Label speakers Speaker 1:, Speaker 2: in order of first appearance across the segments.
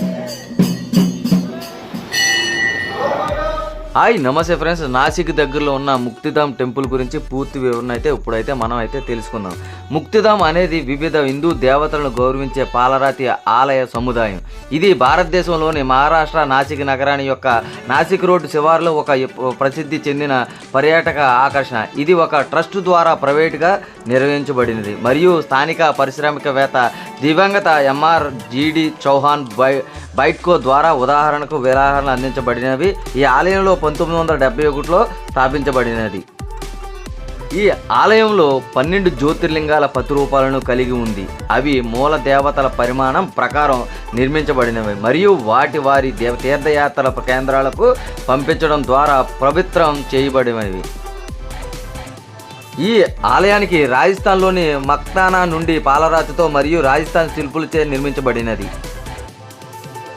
Speaker 1: Yeah. Hi నమస్తే friends. Nashik దగ్గరలో ఉన్న ముక్తిధామ్ టెంపుల్ గురించి పూర్తి వివరణ అయితే ఇప్పుడైతే మనం అయితే తెలుసుకుందాం. ముక్తిధామ్ అనేది వివిధ హిందూ దేవతలను గౌరవించే పాలరాతి ఆలయ సముదాయం. ఇది భారతదేశంలోని మహారాష్ట్ర నాసిక్ నగరాన్ని యొక్క నాసిక్ రోడ్డు శివార్లో ఒక ప్రసిద్ధి చెందిన పర్యాటక ఆకర్షణ. ఇది ఒక ట్రస్ట్ ద్వారా ప్రైవేట్గా నిర్వహించబడినది. మరియు స్థానిక పారిశ్రామికవేత్త దివంగత MR GD Chauhan by Bytco ద్వారా ఉదాహరణకు విరాహరణ అందించబడినవి. ఈ ఆలయంలో పంతొమ్మిది వందల డెబ్బై ఒకటిలో స్థాపించబడినది. ఈ ఆలయంలో పన్నెండు జ్యోతిర్లింగాల ప్రతిరూపాలను కలిగి ఉంది. అవి మూల దేవతల పరిమాణం ప్రకారం నిర్మించబడినవి. మరియు వాటి వారి దేవ తీర్థయాత్రల కేంద్రాలకు పంపించడం ద్వారా పవిత్రం చేయబడినవి. ఈ ఆలయానికి రాజస్థాన్లోని మక్తానా నుండి పాలరాతితో మరియు రాజస్థాన్ శిల్పులచే నిర్మించబడినది.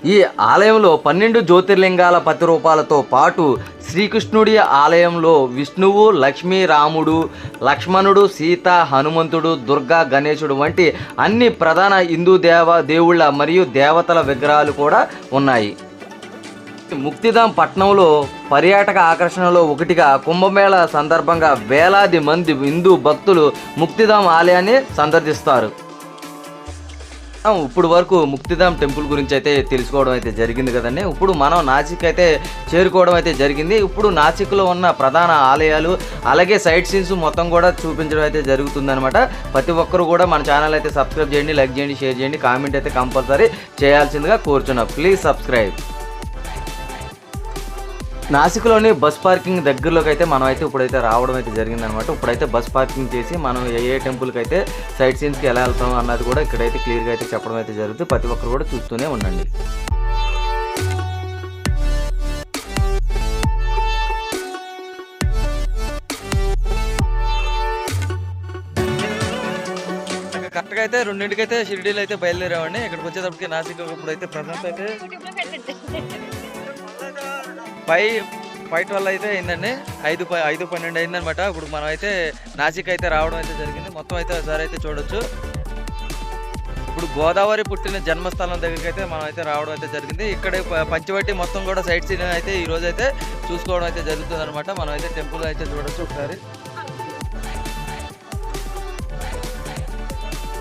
Speaker 1: ఈ ఆలయంలో పన్నెండు జ్యోతిర్లింగాల ప్రతిరూపాలతో పాటు శ్రీకృష్ణుడి ఆలయంలో విష్ణువు లక్ష్మీ రాముడు లక్ష్మణుడు సీత హనుమంతుడు దుర్గా గణేశుడు వంటి అన్ని ప్రధాన హిందూ దేవ దేవుళ్ళ మరియు దేవతల విగ్రహాలు కూడా ఉన్నాయి. ముక్తిధాం పట్టణంలో పర్యాటక ఆకర్షణలో ఒకటిగా కుంభమేళ సందర్భంగా వేలాది మంది హిందూ భక్తులు ముక్తిధాం ఆలయాన్ని సందర్శిస్తారు. ఇప్పుడు వరకు ముక్తిధామ్ టెంపుల్ గురించి అయితే తెలుసుకోవడం అయితే జరిగింది కదండి. ఇప్పుడు మనం నాసిక్ అయితే చేరుకోవడం అయితే జరిగింది. ఇప్పుడు నాసిక్లో ఉన్న ప్రధాన ఆలయాలు అలాగే సైట్ సీన్స్ మొత్తం కూడా చూపించడం అయితే జరుగుతుందనమాట ప్రతి ఒక్కరు కూడా మన ఛానల్ అయితే సబ్స్క్రైబ్ చేయండి లైక్ చేయండి షేర్ చేయండి కామెంట్ అయితే కంపల్సరీ చేయాల్సిందిగా కోరుచున్నాం. Please subscribe. నాసిక్లోని బస్ పార్కింగ్ దగ్గరలోకి అయితే మనం అయితే ఇప్పుడైతే రావడం అయితే జరిగిందనమాట. ఇప్పుడైతే బస్ పార్కింగ్ చేసి మనం ఏ ఏ టెంపుల్కి అయితే సైట్ సీన్స్కి ఎలా వెళ్తాం అన్నది కూడా ఇక్కడైతే క్లియర్గా అయితే చెప్పడం అయితే జరుగుతుంది. ప్రతి ఒక్కరు కూడా చూస్తూనే ఉండండి. కరెక్ట్గా అయితే రెండింటికి అయితే షిరిడీలో అయితే బయలుదేరామండి. ఇక్కడికి వచ్చేటప్పటికి నాసిక్ ఇప్పుడు అయితే ప్రజెంట్ అయితే ఫైవ్ ఫైవ్ ట్వెల్వ్ అయితే అయిందండి ఐదు ఐదు పన్నెండు అయిందనమాట ఇప్పుడు మనం అయితే నాసిక్ అయితే రావడం అయితే జరిగింది. మొత్తం అయితే ఒకసారి అయితే చూడొచ్చు. ఇప్పుడు గోదావరి పుట్టిన జన్మస్థలం దగ్గరికి అయితే మనం అయితే రావడం అయితే జరిగింది. ఇక్కడ పంచవట్టి మొత్తం కూడా సైట్ సీన్ అయితే ఈరోజు అయితే చూసుకోవడం అయితే జరుగుతుంది అనమాట మనం అయితే టెంపుల్ అయితే చూడొచ్చు ఒకసారి.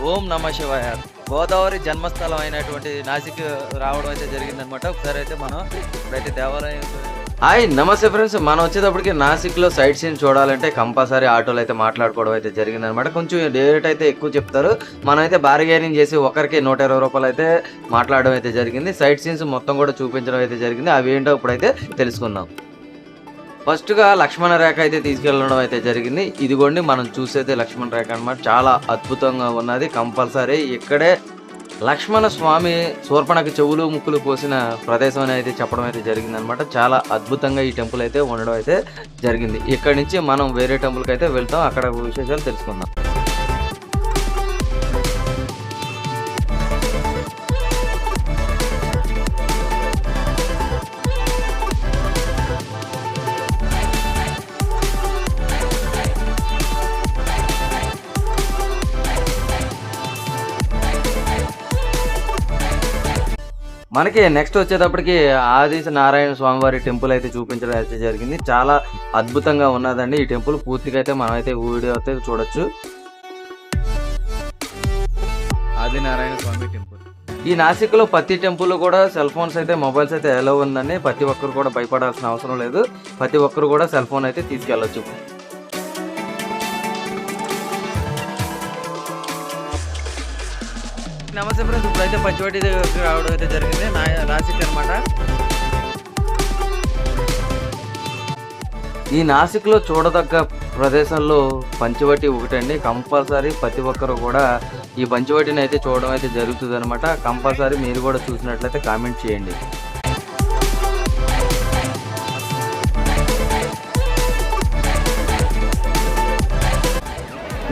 Speaker 1: ఓం నమ శివాయ. గోదావరి జన్మస్థలం అయినటువంటి నాసిక్ రావడం అయితే జరిగిందనమాట ఒకసారి అయితే మనం ఇప్పుడైతే దేవాలయం హాయ్ నమస్తే ఫ్రెండ్స్. మనం వచ్చేటప్పటికి నాసిక్లో సైట్ సీన్ చూడాలంటే కంపల్సరీ ఆటోలు అయితే మాట్లాడుకోవడం అయితే జరిగిందనమాట కొంచెం రేట్ అయితే ఎక్కువ చెప్తారు. మనం అయితే బార్గెనింగ్ చేసి ఒకరికి నూట ఇరవై రూపాయలు అయితే మాట్లాడడం అయితే జరిగింది. సైట్ సీన్స్ మొత్తం కూడా చూపించడం అయితే జరిగింది. అవి ఏంటో ఇప్పుడైతే తెలుసుకుందాం. ఫస్ట్గా లక్ష్మణ రేఖ అయితే తీసుకెళ్ళడం అయితే జరిగింది. ఇదిగోండి మనం చూసేది లక్ష్మణ రేఖ అనమాట చాలా అద్భుతంగా ఉన్నది కంపల్సరీ. ఇక్కడే లక్ష్మణ స్వామి సూర్పణకు చెవులు ముక్కులు పోసిన ప్రదేశం అని అయితే చెప్పడం అయితే జరిగింది అనమాట చాలా అద్భుతంగా ఈ టెంపుల్ అయితే ఉండడం అయితే జరిగింది. ఇక్కడ నుంచి మనం వేరే టెంపుల్కి అయితే వెళ్తాం. అక్కడ విశేషాలు తెలుసుకుందాం. మనకి నెక్స్ట్ వచ్చేటప్పటికి ఆది నారాయణ స్వామివారి టెంపుల్ అయితే చూపించడం అయితే జరిగింది. చాలా అద్భుతంగా ఉన్నదండి. ఈ టెంపుల్ పూర్తిగా అయితే మనం అయితే వీడియో అయితే చూడొచ్చు.
Speaker 2: ఆది నారాయణ స్వామి టెంపుల్.
Speaker 1: ఈ నాసిక్లో ప్రతి టెంపుల్ కూడా సెల్ ఫోన్స్ అయితే మొబైల్స్ అయితే ఎలా ఉందండి. ప్రతి ఒక్కరు కూడా భయపడాల్సిన అవసరం లేదు. ప్రతి ఒక్కరు కూడా సెల్ ఫోన్ అయితే తీసుకెళ్ళొచ్చు. నమస్తే ఫ్రెండ్స్ ఇప్పుడైతే పంచవటి దగ్గరికి రావడం అయితే జరిగింది. నా నాసిక్ అనమాట ఈ నాసిక్లో చూడదగ్గ ప్రదేశంలో పంచవటి ఒకటండి. కంపల్సరీ ప్రతి ఒక్కరు కూడా ఈ పంచవటిని అయితే చూడడం అయితే జరుగుతుంది అనమాట కంపల్సరీ మీరు కూడా చూసినట్లయితే కామెంట్ చేయండి.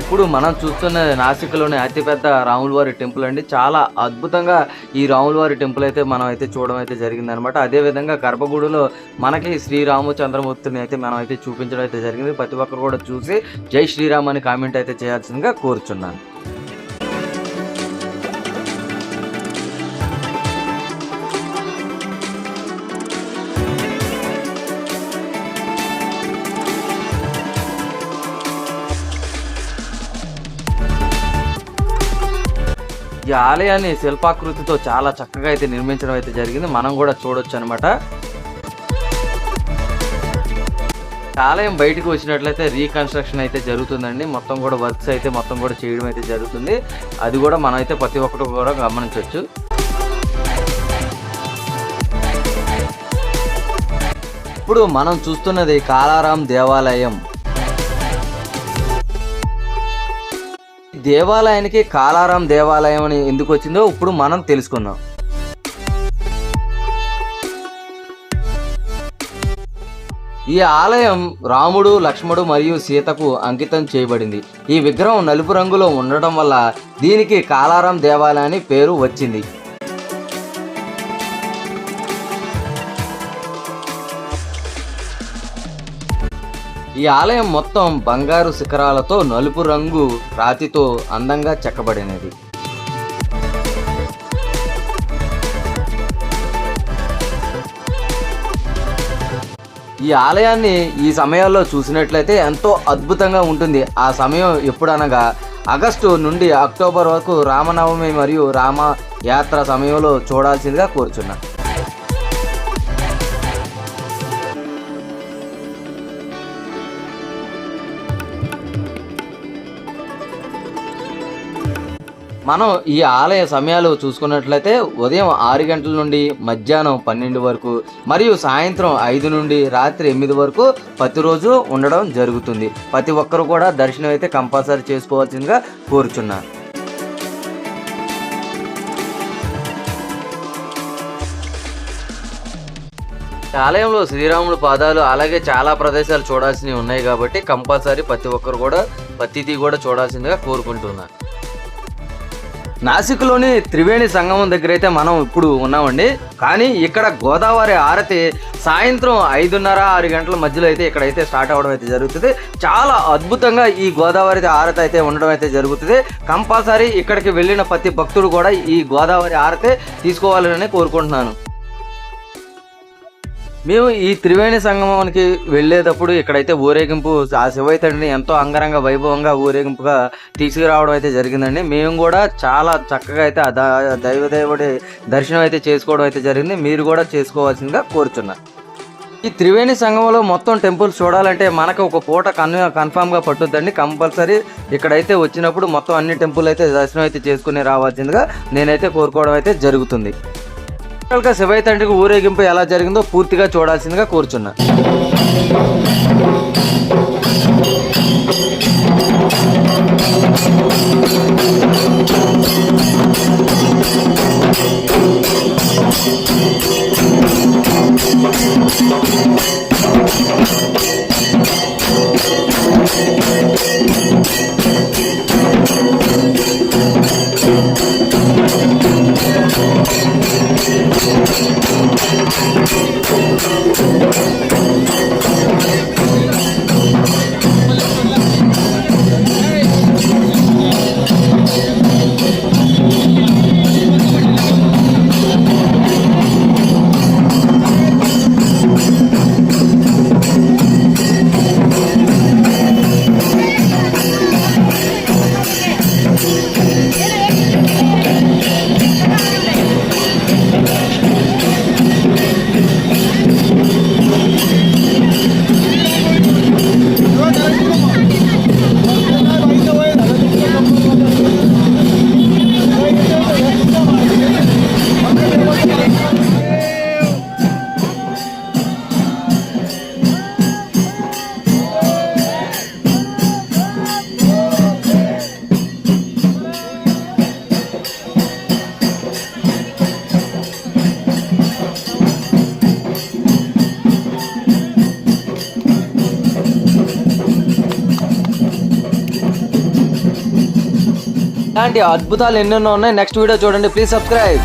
Speaker 1: ఇప్పుడు మనం చూస్తున్న నాసిక్లోని అతిపెద్ద రాములవారి టెంపుల్ అండి. చాలా అద్భుతంగా ఈ రాములవారి టెంపుల్ అయితే మనం అయితే చూడడం అయితే జరిగింది అనమాట అదేవిధంగా గర్భగుడిలో మనకి శ్రీరాము చంద్రమూర్తిని అయితే మనం అయితే చూపించడం అయితే జరిగింది. ప్రతి ఒక్కరు కూడా చూసి జై శ్రీరామ్ అని కామెంట్ అయితే చేయాల్సిందిగా కోరుచున్నాను. ఈ ఆలయాన్ని శిల్పాకృతితో చాలా చక్కగా అయితే నిర్మించడం అయితే జరిగింది. మనం కూడా చూడొచ్చు అనమాట ఆలయం బయటకు వచ్చినట్లయితే రీకన్స్ట్రక్షన్ అయితే జరుగుతుందండి. మొత్తం కూడా వర్క్స్ అయితే మొత్తం కూడా చేయడం అయితే జరుగుతుంది. అది కూడా మనం అయితే ప్రతి ఒక్కటి కూడా గమనించవచ్చు ఇప్పుడు మనం చూస్తున్నది కాలారాం దేవాలయం. దేవాలయానికి కాలారాం దేవాలయం అని ఎందుకు వచ్చిందో ఇప్పుడు మనం తెలుసుకుందాం. ఈ ఆలయం రాముడు లక్ష్మణుడు మరియు సీతకు అంకితం చేయబడింది. ఈ విగ్రహం నలుపు రంగులో ఉండడం వల్ల దీనికి కాలారాం దేవాలయం అని పేరు వచ్చింది. ఈ ఆలయం మొత్తం బంగారు శిఖరాలతో నలుపు రంగు రాతితో అందంగా చెక్కబడినది. ఈ ఆలయాన్ని ఈ సమయాల్లో చూసినట్లయితే ఎంతో అద్భుతంగా ఉంటుంది. ఆ సమయం ఎప్పుడనగా ఆగస్టు నుండి అక్టోబర్ వరకు రామనవమి మరియు రామ యాత్ర సమయంలో చూడాల్సిందిగా కోరుచున్నాను. మనం ఈ ఆలయ సమయాలు చూసుకున్నట్లయితే ఉదయం ఆరు గంటల నుండి మధ్యాహ్నం పన్నెండు వరకు మరియు సాయంత్రం ఐదు నుండి రాత్రి ఎనిమిది వరకు ప్రతిరోజు ఉండడం జరుగుతుంది. ప్రతి ఒక్కరు కూడా దర్శనం అయితే కంపల్సరీ చేసుకోవాల్సిందిగా కోరుచున్నాను. ఆలయంలో శ్రీరాముడు పాదాలు అలాగే చాలా ప్రదేశాలు చూడాల్సినవి ఉన్నాయి కాబట్టి కంపల్సరీ ప్రతి ఒక్కరు కూడా ప్రతిదీ కూడా చూడాల్సిందిగా కోరుకుంటున్నాను. నాసిక్లోని త్రివేణి సంగమం దగ్గర అయితే మనం ఇప్పుడు ఉన్నామండి. కానీ ఇక్కడ గోదావరి ఆరతి సాయంత్రం ఐదున్నర ఆరు గంటల మధ్యలో అయితే ఇక్కడైతే స్టార్ట్ అవ్వడం అయితే జరుగుతుంది. చాలా అద్భుతంగా ఈ గోదావరి ఆరతి అయితే ఉండడం అయితే జరుగుతుంది. కంపల్సరీ ఇక్కడికి వెళ్ళిన ప్రతి భక్తుడు కూడా ఈ గోదావరి ఆరతి తీసుకోవాలని కోరుకుంటున్నాను. మేము ఈ త్రివేణి సంగమానికి వెళ్ళేటప్పుడు ఇక్కడైతే ఊరేగింపు ఆ శివైతడిని ఎంతో అంగరంగ వైభవంగా ఊరేగింపుగా తీసుకురావడం అయితే జరిగిందండి. మేము కూడా చాలా చక్కగా అయితే ఆ దైవదేవుడి దర్శనం అయితే చేసుకోవడం అయితే జరిగింది. మీరు కూడా చేసుకోవాల్సిందిగా కోరుచున్నాను ఈ త్రివేణి సంగమంలో మొత్తం టెంపుల్స్ చూడాలంటే మనకు ఒక పూట కన్ కన్ఫామ్గా పట్టుద్దండి. కంపల్సరీ ఇక్కడైతే వచ్చినప్పుడు మొత్తం అన్ని టెంపుల్ అయితే దర్శనం అయితే చేసుకుని రావాల్సిందిగా నేనైతే కోరుకోవడం అయితే జరుగుతుంది. గా శివయ్య తండ్రికి ఊరేగింపు ఎలా జరిగిందో పూర్తిగా చూడాల్సిందిగా కోరుచున్నా. ఇలాంటి అద్భుతాలు ఎన్నెన్నో ఉన్నాయి. నెక్స్ట్ వీడియో చూడండి. Please subscribe